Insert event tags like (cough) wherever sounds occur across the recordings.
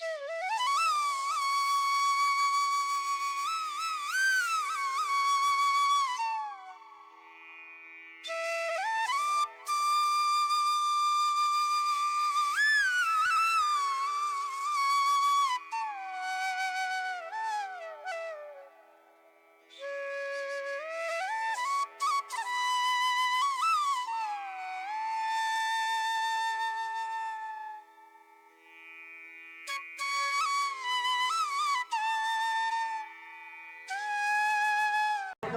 Yeah. (laughs)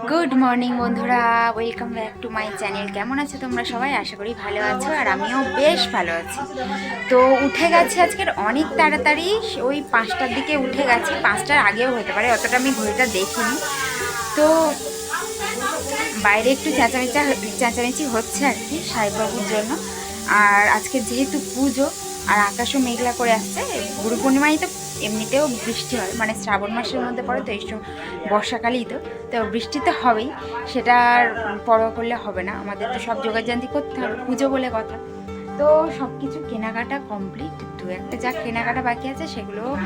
Good morning বন্ধুরা। Welcome back to my channel কেমন আছো তোমরা সবাই? আশা করি ভালো আছো, আর আমিও বেশ ভালো আছি। তো উঠে গেছে আজকের অনেক তাড়াতাড়ি। ওই পাঁচটার দিকে উঠে গেছে। পাঁচটার আগেও হতে পারে, অতটা আমি ঘড়িটা দেখিনি। তো বাইরে একটু চেঁচামেচা, চেঁচামেচি হচ্ছে আর কি সাহেববাবুর জন্য। আর আজকে যেহেতু পুজো, আর আকাশও মেঘলা করে আসছে, গুরু পূর্ণিমায় তো এমনিতেও বৃষ্টি হয়। মানে শ্রাবণ মাসের মধ্যে পড়ে তো, এই বর্ষাকালেই তো। তো বৃষ্টি তো হবেই, সেটা আর পরোয়া করলে হবে না। আমাদের তো সব যোগাযান্তি করতে হবে, পুজো বলে কথা। তো সব কিছু কেনাকাটা কমপ্লিট দু একটা যা কেনাকাটা বাকি আছে, সেগুলো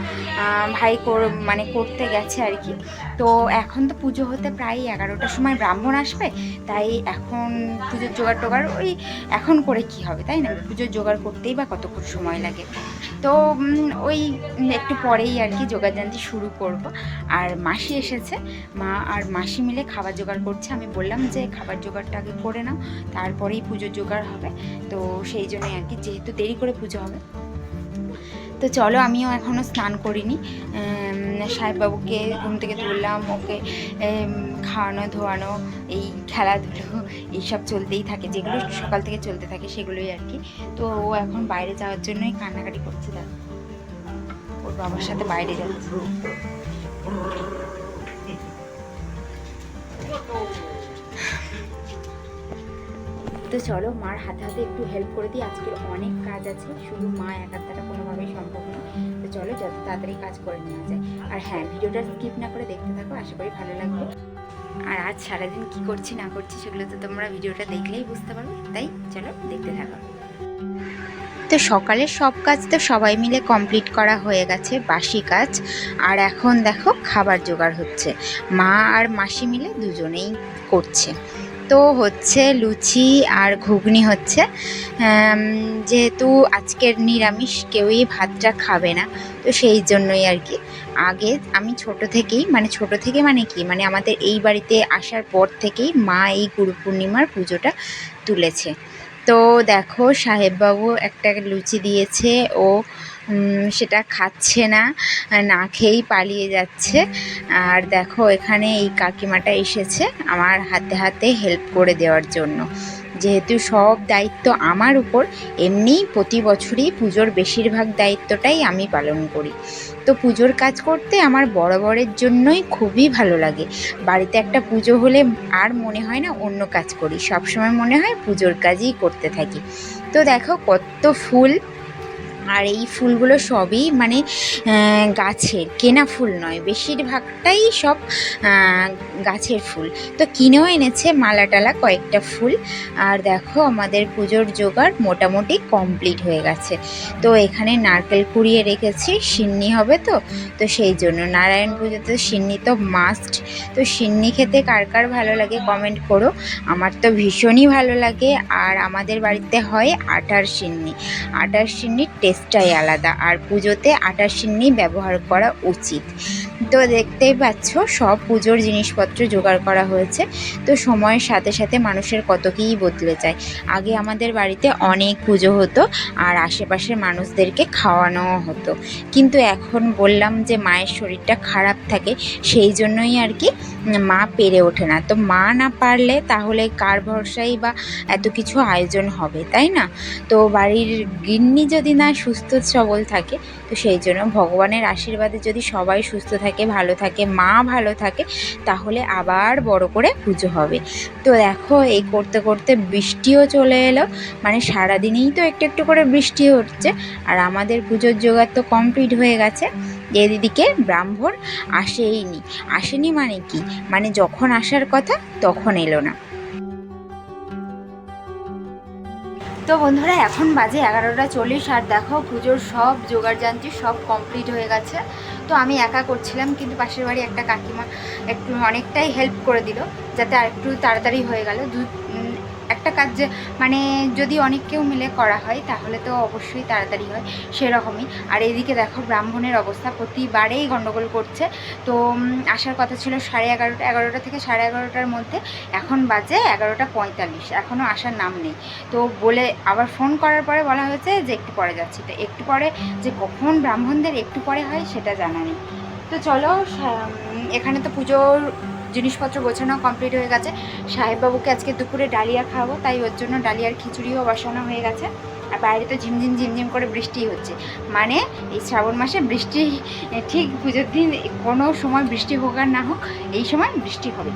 ভাই কর- মানে করতে গেছে আর কি। তো এখন তো পুজো হতে প্রায় এগারোটার সময় ব্রাহ্মণ আসবে, তাই এখন পুজোর জোগাড় টোগাড় ওই এখন করে কি হবে, তাই না? পুজোর জোগাড় করতেই বা কতক্ষণ সময় লাগে? তো ওই একটু পরেই আর কি যোগাযান্তি শুরু করব। আর মাসি এসেছে। মা আর মাসি মিলে খাবার জোগাড় করছে। আমি বললাম যে, খাবার জোগাড়টা আগে করে নাও, তারপরেই পুজোর জোগাড় হবে। তো সেই জন্যই আর কি, যেহেতু দেরি করে পুজো হবে। তো চলো, আমিও এখনও স্নান করিনি। সাহেববাবুকে ঘুম থেকে তুললাম, ওকে খাওয়ানো, ধোয়ানো, এই খেলাধুলো, এইসব চলতেই থাকে, যেগুলো সকাল থেকে চলতে থাকে সেগুলোই আর কি। তো ও এখন বাইরে যাওয়ার জন্যই কান্নাকাটি করছে দেখ ওর বাবার সাথে বাইরে যাচ্ছে। তো চলো, মার হাতে হাতে একটু হেল্প করে দিই। আজকের অনেক কাজ আছে, শুধু মা একার যত তাড়াতাড়ি কাজ করে নেওয়া যায়। আর হ্যাঁ ভিডিওটা স্কিপ না করে দেখতে থাকো, আশা করি ভালো লাগবে। আর আজ সারাদিন কি করছি, না করছি, সেগুলো তো তোমরা ভিডিওটা দেখলেই বুঝতে পারবে। তাই চলো দেখতে থাকো। তো সকালের সব কাজ তো সবাই মিলে কমপ্লিট করা হয়ে গেছে, বাসি কাজ। আর এখন দেখো, খাবার জোগাড় হচ্ছে। মা আর মাসি মিলে দুজনেই করছে। তো হচ্ছে লুচি আর ঘুগনি হচ্ছে। যেহেতু আজকের নিরামিষ, কেউই ভাতটা খাবে না। তো সেই জন্যই আর কি। আগে আমি ছোট থেকেই মানে ছোট থেকে মানে কি? মানে আমাদের এই বাড়িতে আসার পর থেকেই মা এই গুরু পূর্ণিমার পুজোটা তুলেছে। তো দেখো, সাহেববাবু একটা লুচি দিয়েছে, ও সেটা খাচ্ছে না না খেয়েই পালিয়ে যাচ্ছে। আর দেখো, এখানে এই কাকিমাটা এসেছে আমার হাতে হাতে হেল্প করে দেওয়ার জন্য। যেহেতু সব দায়িত্ব আমার উপর, এমনিই প্রতি বছরই পুজোর বেশিরভাগ দায়িত্বটাই আমি পালন করি। তো পুজোর কাজ করতে আমার বরাবরের জন্যই খুবই ভালো লাগে। বাড়িতে একটা পুজো হলে আর মনে হয় না অন্য কাজ করি, সবসময় মনে হয় পুজোর কাজই করতে থাকি। তো দেখো, কত ফুল আর এই ফুলগুলো সবই মানে গাছের, কেনা ফুল নয়, বেশিরভাগটাই সব গাছের ফুল। তো কিনেও এনেছে, মালা টালা কয়েকটা ফুল। আর দেখো, আমাদের পুজোর জোগাড় মোটামুটি কমপ্লিট হয়ে গেছে। তো এখানে নারকেল কুড়িয়ে রেখেছি, সিন্নি হবে তো? তো সেই জন্য। নারায়ণ পুজোতে সিন্নি তো মাস্ট তো সিন্নি খেতে কার কার ভালো লাগে কমেন্ট করো। আমার তো ভীষণই ভালো লাগে। আর আমাদের বাড়িতে হয় আটার সিন্নি। আটার সিন্নির টেস্টটাই আলাদা। আর পুজোতে আটার সিন্নি ব্যবহার করা উচিত। তো দেখতেই পাচ্ছ, সব পুজোর জিনিসপত্র জোগাড় করা হয়েছে। তো সময়ের সাথে সাথে মানুষের কত কীই বদলে যায়। আগে আমাদের বাড়িতে অনেক পুজো হতো আর আশেপাশের মানুষদেরকে খাওয়ানো হতো। কিন্তু এখন বললাম যে মায়ের শরীরটা খারাপ থাকে, সেই জন্যই আর কি মা পেরে ওঠে না। তো মা না পারলে তাহলে কার ভরসাই বা এত কিছু আয়োজন হবে, তাই না? তো বাড়ির গিন্নি যদি না সুস্থ সবল থাকে, তো সেই জন্য ভগবানের আশীর্বাদে যদি সবাই সুস্থ থাকে ভালো থাকে, মা ভালো থাকে, তাহলে আবার বড় করে পুজো হবে। তো দেখো, এই করতে করতে বৃষ্টিও চলে এলো মানে সারাদিনেই তো একটু একটু করে বৃষ্টি হচ্ছে, আর আমাদের পুজোর জোগাড় তো কমপ্লিট হয়ে গেছে এদিকে ব্রাহ্মণ আসেইনি। আসেনি মানে কি? মানে যখন আসার কথা তখন এলো না। তো বন্ধুরা, এখন বাজে এগারোটা চল্লিশ আর দেখো পুজোর সব জোগাড় যান্ত্রিক সব কমপ্লিট হয়ে গেছে। তো আমি একা করছিলাম, কিন্তু পাশের বাড়ি একটা কাকিমা একটু অনেকটাই হেল্প করে দিল, যাতে আর একটু তাড়াতাড়ি হয়ে গেল। দু একটা কাজ মানে যদি অনেক কেউ মিলে করা হয়, তাহলে তো অবশ্যই তাড়াতাড়ি হয়, সেরকমই। আর এদিকে দেখো, ব্রাহ্মণের অবস্থা, প্রতিবারেই গণ্ডগোল করছে। তো আসার কথা ছিল সাড়ে এগারোটা এগারোটা থেকে সাড়ে এগারোটার মধ্যে। এখন বাজে এগারোটা পঁয়তাল্লিশ এখনও আসার নাম নেই। তো বলে, আবার ফোন করার পরে বলা হয়েছে যে, একটু পরে যাচ্ছি। তো একটু পরে যে, কখন ব্রাহ্মণদের একটু পরে হয়, সেটা জানা নেই। তো চলো এখানে তো পুজোর জিনিসপত্র গোছানো কমপ্লিট হয়ে গেছে। সাহেববাবুকে আজকে দুপুরে ডালিয়া খাওয়াবো, তাই ওর জন্য ডালিয়ার খিচুড়িও বসানো হয়ে গেছে। আর বাইরে তো ঝিমঝিম ঝিমঝিম করে বৃষ্টি হচ্ছে। মানে এই শ্রাবণ মাসে বৃষ্টি ঠিক পুজোর দিন কোনো সময় বৃষ্টি হোক আর না হোক, এই সময় বৃষ্টি হবে।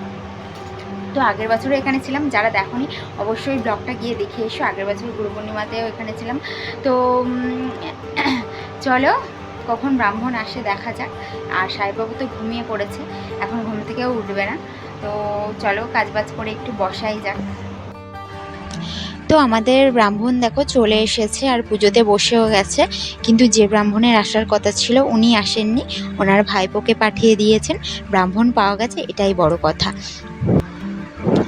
তো আগের বছরও এখানে ছিলাম, যারা দেখনি অবশ্যই ব্লগটা গিয়ে দেখে এসো। আগের বছর গুরু পূর্ণিমাতেও এখানে ছিলাম। তো (clears throat) চলো কখন ব্রাহ্মণ আসে দেখা যাক। আর সাহেববাবু তো ঘুমিয়ে পড়েছে, এখন ঘুম থেকেও উঠবে না। তো চলো কাজবাজ করে একটু বসাই যাক। তো আমাদের ব্রাহ্মণ দেখো চলে এসেছে আর পুজোতে বসেও গেছে। কিন্তু যে ব্রাহ্মণের আসার কথা ছিল উনি আসেননি। ওনার ভাইপোকে পাঠিয়ে দিয়েছেন। ব্রাহ্মণ পাওয়া গেছে, এটাই বড় কথা।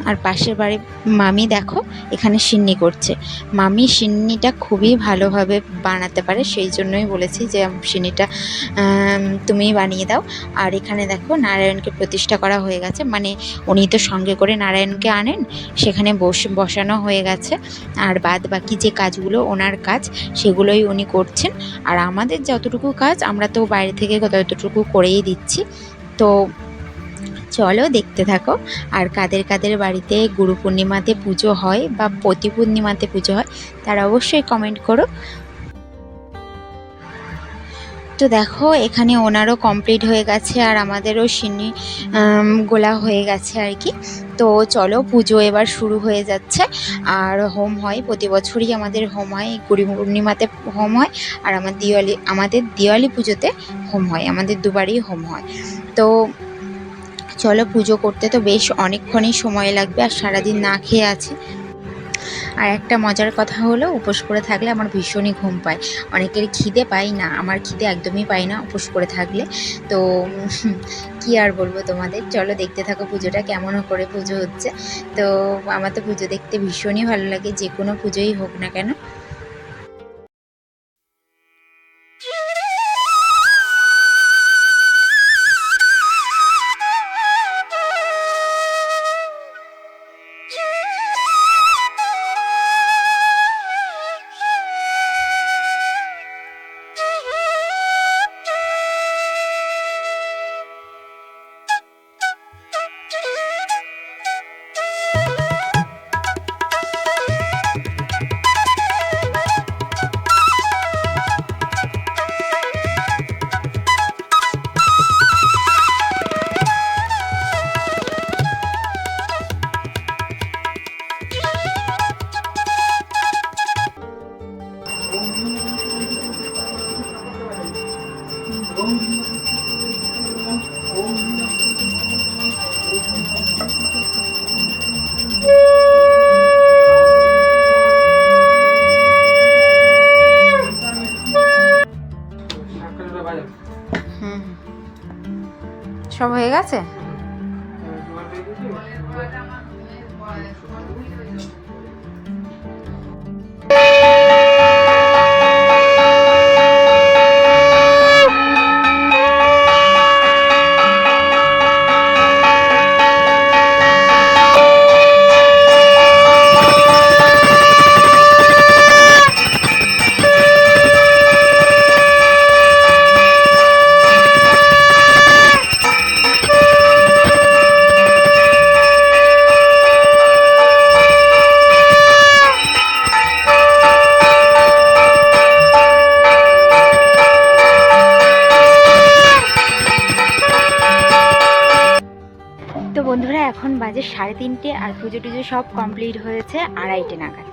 আর পাশের বাড়ির মামি দেখো, এখানে সিন্নি করছে। মামি সিন্নিটা খুবই ভালোভাবে বানাতে পারে, সেই জন্যই বলেছি যে সিন্নিটা তুমি বানিয়ে দাও। আর এখানে দেখো নারায়ণকে প্রতিষ্ঠা করা হয়ে গেছে মানে উনি তো সঙ্গে করে নারায়ণকে আনেন, সেখানে বস, বসানো হয়ে গেছে। আর বাদ বাকি যে কাজগুলো, ওনার কাজ, সেগুলোই উনি করছেন। আর আমাদের যতটুকু কাজ, আমরা তো বাইরে থেকে ততটুকু করেই দিচ্ছি। তো চলো দেখতে থাকো। আর কাদের কাদের বাড়িতে গুরু পূর্ণিমাতে পুজো হয় বা প্রতি পূর্ণিমাতে পুজো হয়, তারা অবশ্যই কমেন্ট করো। তো দেখো, এখানে ওনারও কমপ্লিট হয়ে গেছে আর আমাদেরও সিনি গোলা হয়ে গেছে আর কি। তো চলো, পুজো এবার শুরু হয়ে যাচ্ছে। আর হোম হয়, প্রতি বছরই আমাদের হোম হয়, গুরু পূর্ণিমাতে হোম হয় আর আমার দিওয়ালি, আমাদের দিওয়ালি পুজোতে হোম হয়, আমাদের দুবারই হোম হয়। তো চলো পুজো করতে তো বেশ অনেকক্ষণই সময় লাগবে আর সারাদিন না খেয়ে আছে। আর একটা মজার কথা হলো, উপোস করে থাকলে আমার ভীষণই ঘুম পায়। অনেকের খিদে পাই না, আমার খিদে একদমই পাই না উপোস করে থাকলে। তো (laughs) কি আর বলব তোমাদের? চলো দেখতে থাকো পুজোটা, কেমন করে পুজো হচ্ছে। তো আমার তো পুজো দেখতে ভীষণই ভালো লাগে, যে কোনো পুজোই হোক না কেন। গেছে এখন বাজে সাড়ে তিনটে আর পুজো টুজো সব কমপ্লিট হয়েছে আড়াইটে নাগাদ।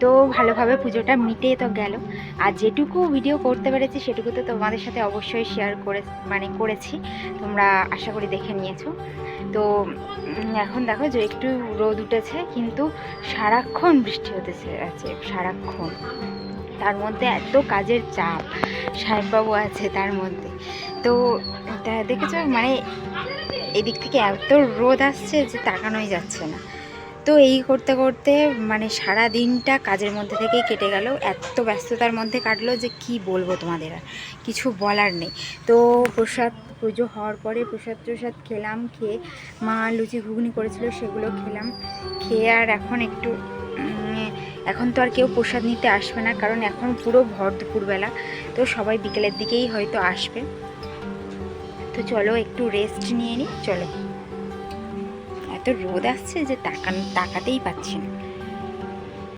তো ভালোভাবে পুজোটা মিটে তো গেল। আর যেটুকু ভিডিও করতে পেরেছি সেটুকু তো তোমাদের সাথে অবশ্যই শেয়ার করে মানে করেছি। তোমরা আশা করি দেখে নিয়েছো। তো এখন দেখো যে একটু রোদ উঠেছে, কিন্তু সারাক্ষণ বৃষ্টি হতেছে, আছে, সারাক্ষণ। তার মধ্যে এত কাজের চাপ, সাহেববাবু আছে তার মধ্যে। তো দেখেছ? মানে এদিক থেকে এত রোদ আসছে যে তাকানোই যাচ্ছে না। তো এই করতে করতে মানে সারা দিনটা কাজের মধ্যে থেকেই কেটে গেল। এত ব্যস্ততার মধ্যে কাটলো যে কি বলব তোমাদের আর? কিছু বলার নেই। তো প্রসাদ পুজো হওয়ার পরে প্রসাদ প্রসাদ খেলাম, খেয়ে মা লুচি ঘুগনি করেছিল, সেগুলো খেলাম। খেয়ে আর এখন একটু এখন তো আর কেউ প্রসাদ নিতে আসবে না, কারণ এখন পুরো ভর দুপুরবেলা তো সবাই বিকেলের দিকেই হয়তো আসবে। তো চলো একটু রেস্ট নিয়ে নিই চলো। এত রোদ আসছে যে তাকান তাকাতেই পাচ্ছি না।